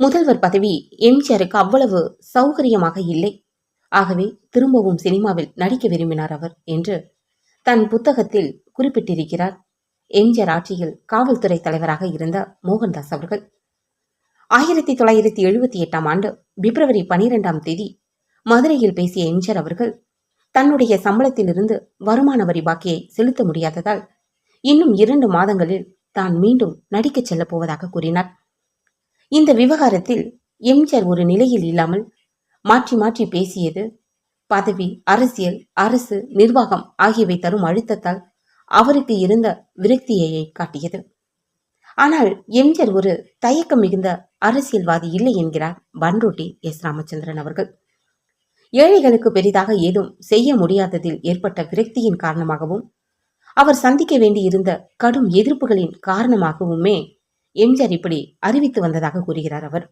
முதல்வர் பதவி எம்ஜிஆருக்கு அவ்வளவு சௌகரியமாக இல்லை. ஆகவே திரும்பவும் சினிமாவில் நடிக்க விரும்பினார் அவர் என்று தன் புத்தகத்தில் குறிப்பிட்டிருக்கிறார். எம்ஜிஆர் ஆட்சியில் காவல்துறை தலைவராக இருந்த மோகன்தாஸ் அவர்கள். ஆயிரத்தி தொள்ளாயிரத்தி எழுபத்தி எட்டாம் ஆண்டு பிப்ரவரி பனிரெண்டாம் தேதி மதுரையில் பேசிய எம்ஜிஆர் அவர்கள் தன்னுடைய சம்பளத்திலிருந்து வருமான வரி பாக்கியை செலுத்த முடியாததால் இன்னும் இரண்டு மாதங்களில் தான் மீண்டும் நடிக்கச் செல்லப் போவதாக கூறினார். இந்த விவகாரத்தில் எம்ஜிஆர் ஒரு நிலையில் இல்லாமல் மாற்றி மாற்றி பேசியது பதவி அரசியல் அரசு நிர்வாகம் ஆகியவை தரும் அழுத்தத்தால் அவருக்கு இருந்த விரக்தியை காட்டியது. ஆனால் எம்ஜிஆர் ஒரு தயக்கம் மிகுந்த அரசியல்வாதி இல்லை என்கிறார் பன்ருட்டி எஸ். ராமச்சந்திரன் அவர்கள். ஏழைகளுக்கு பெரிதாக ஏதும் செய்ய முடியாததில் ஏற்பட்ட விரக்தியின் காரணமாகவும் அவர் சந்திக்க வேண்டியிருந்த கடும் எதிர்ப்புகளின் காரணமாகவுமே எம்ஜிஆர் இப்படி அறிவித்து வந்ததாக கூறுகிறார் அவர்.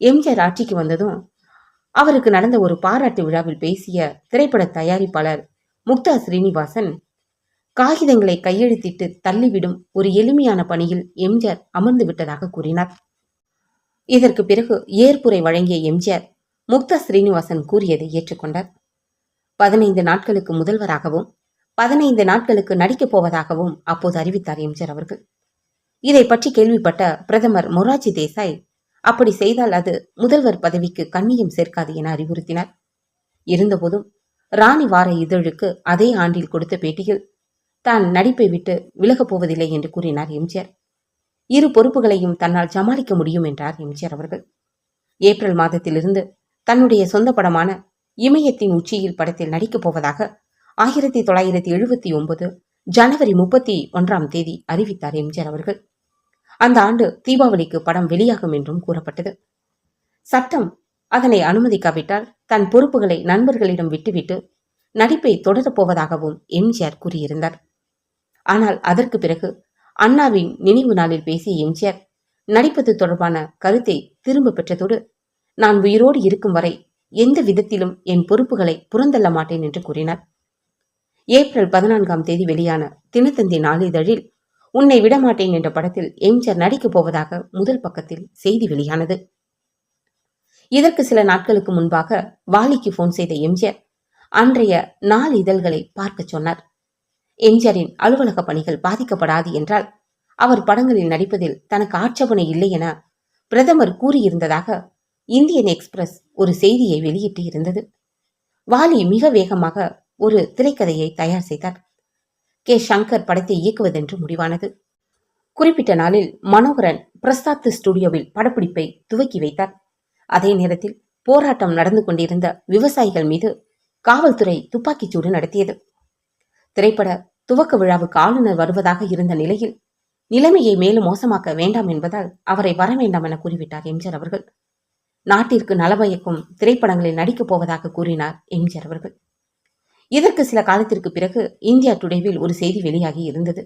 எம்ஜிஆர் ஆட்சிக்கு வந்ததும் அவருக்கு நடந்த ஒரு பாராட்டு விழாவில் பேசிய திரைப்பட தயாரிப்பாளர் முக்தா ஸ்ரீனிவாசன் காகிதங்களை கையெழுத்திட்டு தள்ளிவிடும் ஒரு எளிமையான பணியில் எம்ஜிஆர் அமர்ந்து விட்டதாக கூறினார். இதற்கு பிறகு ஏற்புரை வழங்கிய எம்ஜிஆர் முக்தா ஸ்ரீனிவாசன் கூறியதை ஏற்றுக்கொண்டார். பதினைந்து நாட்களுக்கு முதல்வராகவும் பதினைந்து நாட்களுக்கு நடிக்கப் போவதாகவும் அப்போது அறிவித்தார் எம்ஜிஆர் அவர்கள். இதை பற்றி கேள்விப்பட்ட பிரதமர் மொராஜி தேசாய் அப்படி செய்தால் அது முதல்வர் பதவிக்கு கண்ணியம் சேர்க்காது என அறிவுறுத்தினார். இருந்தபோதும் ராணி வார இதழுக்கு அதே ஆண்டில் கொடுத்த பேட்டியில் தான் நடிப்பை விட்டு விலகப் போவதில்லை என்று கூறினார் எம்ஜிஆர். இரு பொறுப்புகளையும் தன்னால் சமாளிக்க முடியும் என்றார் எம்ஜிஆர் அவர்கள். ஏப்ரல் மாதத்திலிருந்து தன்னுடைய சொந்த படமான இமயத்தின் உச்சியில் படத்தில் நடிக்கப் போவதாக ஆயிரத்தி தொள்ளாயிரத்தி எழுபத்தி ஒன்பது ஜனவரி முப்பத்தி ஒன்றாம் தேதி அறிவித்தார் எம்ஜிஆர் அவர்கள். அந்த ஆண்டு தீபாவளிக்கு படம் வெளியாகும் என்றும் கூறப்பட்டது. சட்டம் அதனை அனுமதிக்காவிட்டால் தன் பொறுப்புகளை நண்பர்களிடம் விட்டுவிட்டு நடிப்பை தொடரப் போவதாகவும் எம்ஜிஆர் கூறியிருந்தார். ஆனால் அதற்கு பிறகு அண்ணாவின் நினைவு நாளில் பேசிய எம்ஜிஆர் நடிப்பது தொடர்பான கருத்தை திரும்ப பெற்றதோடு நான் உயிரோடு இருக்கும் வரை எந்த விதத்திலும் என் பொறுப்புகளை புறந்தள்ள மாட்டேன் என்று கூறினார். ஏப்ரல் பதினான்காம் தேதி வெளியான தினத்தந்தி நாளிதழில் உன்னை விடமாட்டேன் என்ற படத்தில் எம்ஜிஆர் நடிக்கப் போவதாக முதல் பக்கத்தில் செய்தி வெளியானது. இதற்கு சில நாட்களுக்கு முன்பாக வாலிக்கு போன் செய்த எம்ஜிஆர் அன்றைய நாள் இதழ்களை பார்க்க சொன்னார். எம்ஜிஆரின் அலுவலக பணிகள் பாதிக்கப்படாது என்றால் அவர் படங்களில் நடிப்பதில் தனக்கு ஆட்சேபனை இல்லை என பிரதமர் கூறியிருந்ததாக இந்தியன் எக்ஸ்பிரஸ் ஒரு செய்தியை வெளியிட்டு இருந்தது வாலி மிக வேகமாக ஒரு திரைக்கதையை தயார் செய்தார். கே. சங்கர் படத்தை இயக்குவதென்று முடிவானது. குறிப்பிட்ட நாளில் மனோகரன் பிரசாத் ஸ்டுடியோவில் படப்பிடிப்பை துவக்கி வைத்தார். அதே நேரத்தில் போராட்டம் நடந்து கொண்டிருந்த விவசாயிகள் மீது காவல்துறை துப்பாக்கிச்சூடு நடத்தியது. திரைப்பட துவக்க விழாவுக்கு ஆளுநர் வருவதாக இருந்த நிலையில் நிலைமையை மேலும் மோசமாக்க வேண்டாம் என்பதால் அவரை வர வேண்டாம் என கூறிவிட்டார் எம்ஜிஆர் அவர்கள். நாட்டிற்கு நலபயக்கும் திரைப்படங்களில் நடிக்கப் போவதாக கூறினார் எம்ஜிஆர் அவர்கள். இதற்கு சில காலத்திற்கு பிறகு இந்தியா டுடேவில் ஒரு செய்தி வெளியாகி இருந்தது.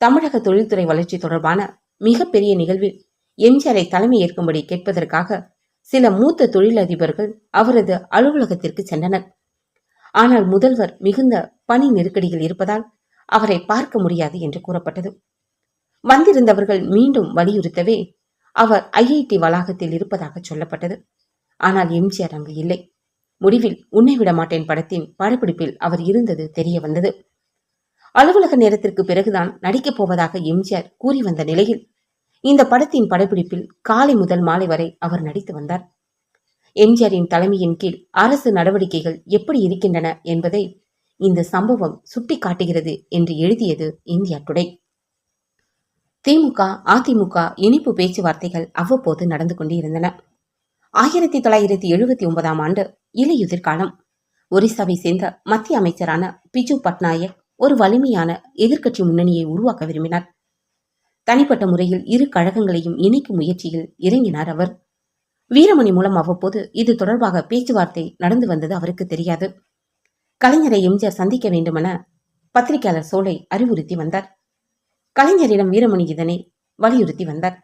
தமிழக தொழில்துறை வளர்ச்சி தொடர்பான மிகப்பெரிய நிகழ்வில் எம்ஜிஆரை தலைமை ஏற்கும்படி கேட்பதற்காக சில மூத்த தொழிலதிபர்கள் அவரது அலுவலகத்திற்கு சென்றனர். ஆனால் முதல்வர் மிகுந்த பணி நெருக்கடியில் இருப்பதால் அவரை பார்க்க முடியாது என்று கூறப்பட்டது. வந்திருந்தவர்கள் மீண்டும் வலியுறுத்தவே அவர் ஐஐடி வளாகத்தில் இருப்பதாக சொல்லப்பட்டது. ஆனால் எம்ஜிஆர் அங்கு இல்லை. முடிவில் உன்னை விட மாட்டேன் படத்தின் படப்பிடிப்பில் அவர் இருந்தது தெரிய வந்தது. அலுவலக நேரத்திற்கு பிறகுதான் நடிக்கப் போவதாக எம்ஜிஆர் கூறி வந்த நிலையில் இந்த படத்தின் படப்பிடிப்பில் காலை முதல் மாலை வரை அவர் நடித்து வந்தார். எம்ஜிஆரின் தலைமையின் கீழ் அரசு நடவடிக்கைகள் எப்படி இருக்கின்றன என்பதை இந்த சம்பவம் சுட்டி காட்டுகிறது என்று எழுதியது இந்தியா டுடே திமுக அதிமுக இனிப்பு பேச்சுவார்த்தைகள் அவ்வப்போது நடந்து கொண்டிருந்தன. ஆயிரத்தி தொள்ளாயிரத்தி எழுபத்தி ஒன்பதாம் ஆண்டு இலையுதிர் காலம் ஒரிசாவை சேர்ந்த மத்திய அமைச்சரான பிஜு பட்நாயக் ஒரு வலிமையான எதிர்க்கட்சி முன்னணியை உருவாக்க விரும்பினார். தனிப்பட்ட முறையில் இரு கழகங்களையும் இணைக்கும் முயற்சியில் இறங்கினார் அவர். வீரமணி மூலம் அவ்வப்போது இது தொடர்பாக பேச்சுவார்த்தை நடந்து வந்தது அவருக்கு தெரியாது. கலைஞரை எம்ஜிஆர் சந்திக்க வேண்டுமென பத்திரிகையாளர் சோலை அறிவுறுத்தி வந்தார். கலைஞரிடம் வீரமணி இதனை வலியுறுத்தி வந்தார்.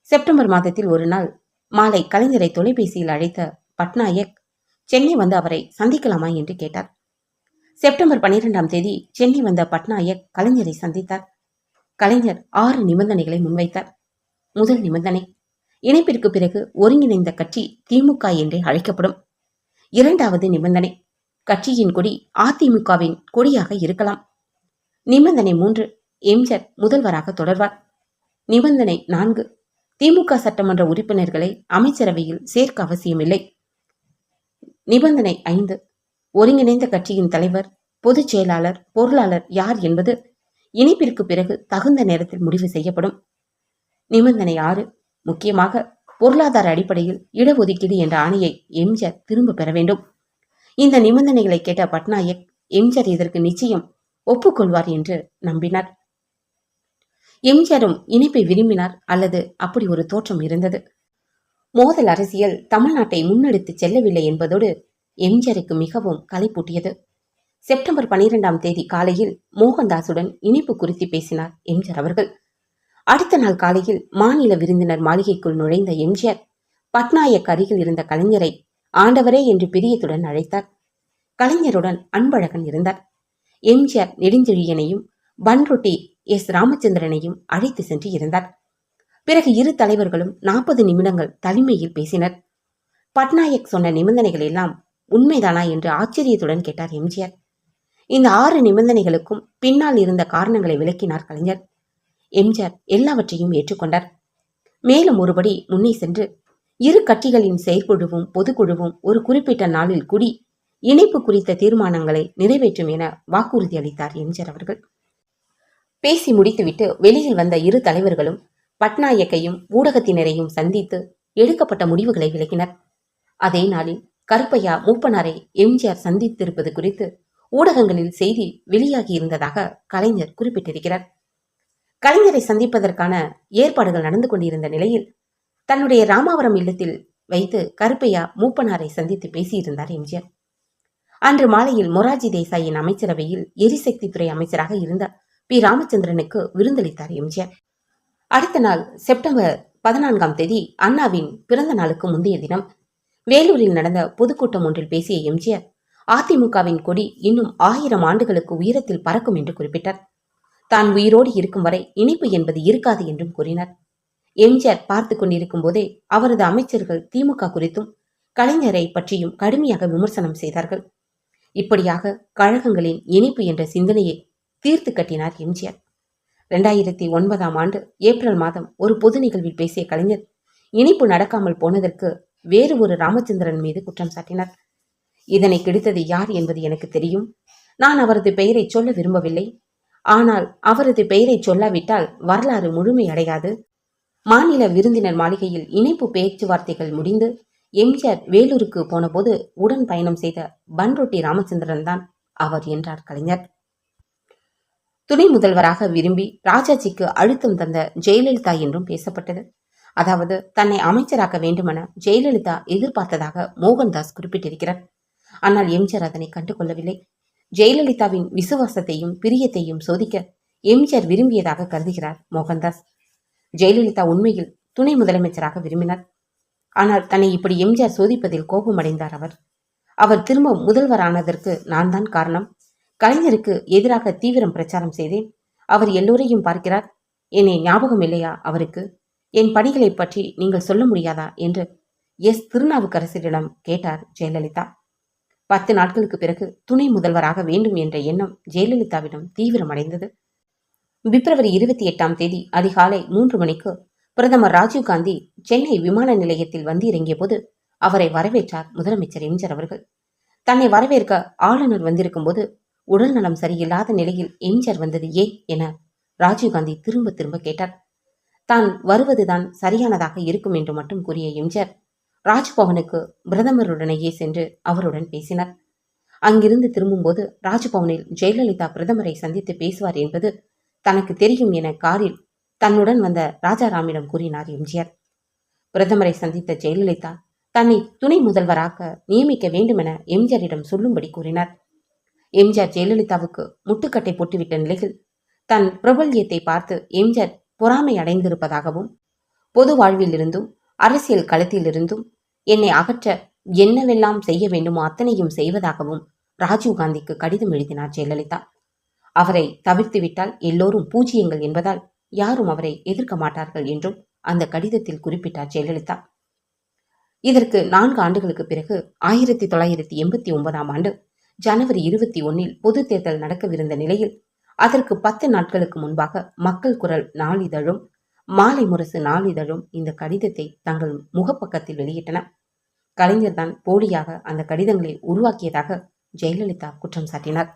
செப்டம்பர் மாதத்தில் ஒரு நாள் மாலை கலைஞரை தொலைபேசியில் அழைத்த பட்நாயக் சென்னை வந்து அவரை சந்திக்கலாமா என்று கேட்டார். செப்டம்பர் பனிரெண்டாம் தேதி சென்னை வந்த பட்நாயக் கலைஞரை சந்தித்தார். கலைஞர் ஆறு நிபந்தனைகளை முன்வைத்தார். முதல் நிபந்தனை இணைப்பிற்கு பிறகு ஒருங்கிணைந்த கட்சி திமுக என்றே அழைக்கப்படும். இரண்டாவது நிபந்தனை கட்சியின் கொடி அதிமுகவின் கொடியாக இருக்கலாம். நிபந்தனை மூன்று எம்ஜர் முதல்வராக தொடர்வார். நிபந்தனை நான்கு திமுக சட்டமன்ற உறுப்பினர்களை அமைச்சரவையில் சேர்க்க அவசியமில்லை. நிபந்தனை ஐந்து. ஒருங்கிணைந்த கட்சியின் தலைவர் பொதுச் செயலாளர் பொருளாளர் யார் என்பது இணைப்பிற்கு பிறகு தகுந்த நேரத்தில் முடிவு செய்யப்படும். நிபந்தனை ஆறு. முக்கியமாக பொருளாதார அடிப்படையில் இடஒதுக்கீடு என்ற ஆணையை எம்ஜிஆர் திரும்ப பெற வேண்டும். இந்த நிபந்தனைகளை கேட்ட பட்நாயக் எம்ஜர் இதற்கு நிச்சயம் ஒப்புக்கொள்வார் என்று நம்பினார். எம்ஜிஆரும் இணைப்பை விரும்பினார் அல்லது அப்படி ஒரு தோற்றம் இருந்தது. மோதல் அரசியல் தமிழ்நாட்டை முன்னெடுத்து செல்லவில்லை என்பதோடு எம்ஜிஆருக்கு மிகவும் கலைப்பூட்டியது செப்டம்பர் பனிரெண்டாம் தேதி காலையில் மோகன்தாசுடன் இணைப்பு குறித்து பேசினார் எம்ஜிஆர் அவர்கள். அடுத்த நாள் காலையில் மாநில விருந்தினர் மாளிகைக்குள் நுழைந்த எம்ஜிஆர் பட்நாயக் அருகில் இருந்த கலைஞரை ஆண்டவரே என்று பிரியத்துடன் அழைத்தார். கலைஞருடன் அன்பழகன் இருந்தார். எம்ஜிஆர் நெடுஞ்செழியனையும் பன்ருட்டி எஸ். ராமச்சந்திரனையும் அழைத்து சென்று இருந்தார். பிறகு இரு தலைவர்களும் நாற்பது நிமிடங்கள் தனிமையில் பேசினர். பட்நாயக் சொன்ன நிபந்தனைகள் எல்லாம் உண்மைதானா என்று ஆச்சரியத்துடன் கேட்டார் எம்ஜிஆர். இந்த ஆறு நிபந்தனைகளுக்கும் பின்னால் இருந்த காரணங்களை விளக்கினார் கலைஞர். எம்ஜிஆர் எல்லாவற்றையும் ஏற்றுக்கொண்டார். மேலும் ஒருபடி முன்னே சென்று இரு கட்சிகளின் செயற்குழுவும் பொதுக்குழுவும் ஒரு குறிப்பிட்ட நாளில் கூடி இணைப்பு குறித்த தீர்மானங்களை நிறைவேற்றும் என வாக்குறுதி அளித்தார் எம்ஜிஆர் அவர்கள். பேசி முடித்துவிட்டு வெளியில் வந்த இரு தலைவர்களும் பட்நாயக்கையும் ஊடகத்தினரையும் சந்தித்து எடுக்கப்பட்ட முடிவுகளை விளக்கினர் அதே நாளில் கருப்பையா மூப்பனாரை எம்ஜிஆர் சந்தித்திருப்பது குறித்து ஊடகங்களில் செய்தி வெளியாகி இருந்ததாக கலைஞர் குறிப்பிட்டிருக்கிறார். கலைஞரை சந்திப்பதற்கான ஏற்பாடுகள் நடந்து கொண்டிருந்த நிலையில் தன்னுடைய ராமாவரம் இல்லத்தில் வைத்து கருப்பையா மூப்பனாரை சந்தித்து பேசியிருந்தார் எம்ஜிஆர். அன்று மாலையில் மொராஜி தேசாயின் அமைச்சரவையில் எரிசக்தி துறை அமைச்சராக இருந்தார். பி. ராமச்சந்திரனுக்கு விருந்தளித்தார் எம்ஜிஆர். அடுத்த நாள் செப்டம்பர் பதினான்காம் தேதி அண்ணாவின் பிறந்த நாளுக்கு முந்தைய தினம் வேலூரில் நடந்த பொதுக்கூட்டம் ஒன்றில் பேசிய எம்ஜிஆர் அதிமுகவின் கொடி இன்னும் ஆயிரம் ஆண்டுகளுக்கு உயரத்தில் பறக்கும் என்று குறிப்பிட்டார். தான் உயிரோடு இருக்கும் வரை இணைப்பு என்பது இருக்காது என்றும் கூறினார். எம்ஜிஆர் பார்த்து கொண்டிருக்கும் போதே அவரது அமைச்சர்கள் திமுக குறித்தும் கலைஞரை பற்றியும் கடுமையாக விமர்சனம் செய்தார்கள். இப்படியாக கழகங்களின் இணைப்பு என்ற சிந்தனையை தீர்த்து கட்டினார் எம்ஜிஆர். ரெண்டாயிரத்தி ஒன்பதாம் ஆண்டு ஏப்ரல் மாதம் ஒரு பொது நிகழ்வில் பேசிய கலைஞர் இனிப்பு நடக்காமல் போனதற்கு வேறு ஒரு ராமச்சந்திரன் மீது குற்றம் சாட்டினார். இதனை கெடுத்தது யார் என்பது எனக்கு தெரியும். நான் அவரது பெயரை சொல்ல விரும்பவில்லை. ஆனால் அவரது பெயரை சொல்லாவிட்டால் வரலாறு முழுமையடையாது மாநில விருந்தினர் மாளிகையில் இணைப்பு பேச்சுவார்த்தைகள் முடிந்து எம்ஜிஆர் வேலூருக்கு போனபோது உடன் பயணம் செய்த பன்ரொட்டி ராமச்சந்திரன் தான் அவர் என்றார் கலைஞர். துணை முதல்வராக விரும்பி ராஜாஜிக்கு அழுத்தம் தந்த ஜெயலலிதா என்றும் பேசப்பட்டது. அதாவது தன்னை அமைச்சராக்க வேண்டுமென ஜெயலலிதா எதிர்பார்த்ததாக மோகன்தாஸ் குறிப்பிட்டிருக்கிறார். ஆனால் எம்ஜிஆர் அதனை கண்டுகொள்ளவில்லை. ஜெயலலிதாவின் விசுவாசத்தையும் பிரியத்தையும் சோதிக்க எம்ஜிஆர் விரும்பியதாக கருதுகிறார் மோகன்தாஸ். ஜெயலலிதா உண்மையில் துணை முதலமைச்சராக விரும்பினார். ஆனால் தன்னை இப்படி எம்ஜிஆர் சோதிப்பதில் கோபமடைந்தார் அவர். அவர் திரும்ப முதல்வரானதற்கு நான் தான் காரணம். கலைஞருக்கு எதிராக தீவிரம் பிரச்சாரம் செய்தேன். அவர் எல்லோரையும் பார்க்கிறார். என்னை ஞாபகம் இல்லையா அவருக்கு? என் பணிகளை பற்றி நீங்கள் சொல்ல முடியாதா என்று எஸ். திருநாவுக்கரசரிடம் கேட்டார் ஜெயலலிதா. பத்து நாட்களுக்கு பிறகு துணை முதல்வராக வேண்டும் என்ற எண்ணம் ஜெயலலிதாவிடம் தீவிரமடைந்தது பிப்ரவரி இருபத்தி எட்டாம் தேதி அதிகாலை மூன்று மணிக்கு பிரதமர் ராஜீவ்காந்தி சென்னை விமான நிலையத்தில் வந்து இறங்கிய போது அவரை வரவேற்றார் முதலமைச்சர் எம்ஜிஆர் அவர்கள். தன்னை வரவேற்க ஆளுநர் வந்திருக்கும் போது உடல் நலம் சரியில்லாத நிலையில் எம்ஜிஆர் வந்தது ஏன் என ராஜீவ்காந்தி திரும்ப திரும்ப கேட்டார். தான் வருவதுதான் சரியானதாக இருக்கும் என்று மட்டும் கூறிய எம்ஜிஆர் ராஜ்பவனுக்கு பிரதமருடனேயே சென்று அவருடன் பேசினார். அங்கிருந்து திரும்பும்போது ராஜ்பவனில் ஜெயலலிதா பிரதமரை சந்தித்து பேசுவார் என்பது தனக்கு தெரியும் என காரில் தன்னுடன் வந்த ராஜாராமிடம் கூறினார் எம்ஜிஆர். பிரதமரை சந்தித்த ஜெயலலிதா தன்னை துணை முதல்வராக நியமிக்க வேண்டுமென எம்ஜிஆரிடம் சொல்லும்படி கூறினார். எம்ஜிஆர் ஜெயலலிதாவுக்கு முட்டுக்கட்டை போட்டுவிட்ட நிலையில் தன் பிரபல்யத்தை பார்த்து எம்ஜிஆர் பொறாமை அடைந்திருப்பதாகவும் பொது வாழ்விலிருந்தும் அரசியல் களத்திலிருந்தும் என்னை அகற்ற என்னவெல்லாம் செய்ய வேண்டுமோ அத்தனையும் செய்வதாகவும் ராஜீவ்காந்திக்கு கடிதம் எழுதினார் ஜெயலலிதா. அவரை தவிர்த்துவிட்டால் எல்லோரும் பூஜ்யங்கள் என்பதால் யாரும் அவரை எதிர்க்க மாட்டார்கள் என்றும் அந்த கடிதத்தில் குறிப்பிட்டார் ஜெயலலிதா. இதற்கு நான்கு ஆண்டுகளுக்கு பிறகு ஆயிரத்தி தொள்ளாயிரத்தி எண்பத்தி ஒன்பதாம் ஆண்டு ஜனவரி இருபத்தி ஒன்னில் பொது தேர்தல் நடக்கவிருந்த நிலையில் அதற்கு பத்து நாட்களுக்கு முன்பாக மக்கள் குரல் நாளிதழும் மாலை முரசு நாளிதழும் இந்த கடிதத்தை தங்கள் முகப்பக்கத்தில் வெளியிட்டன. கலைஞர்தான் போலியாக அந்த கடிதங்களை உருவாக்கியதாக ஜெயலலிதா குற்றம் சாட்டினார்.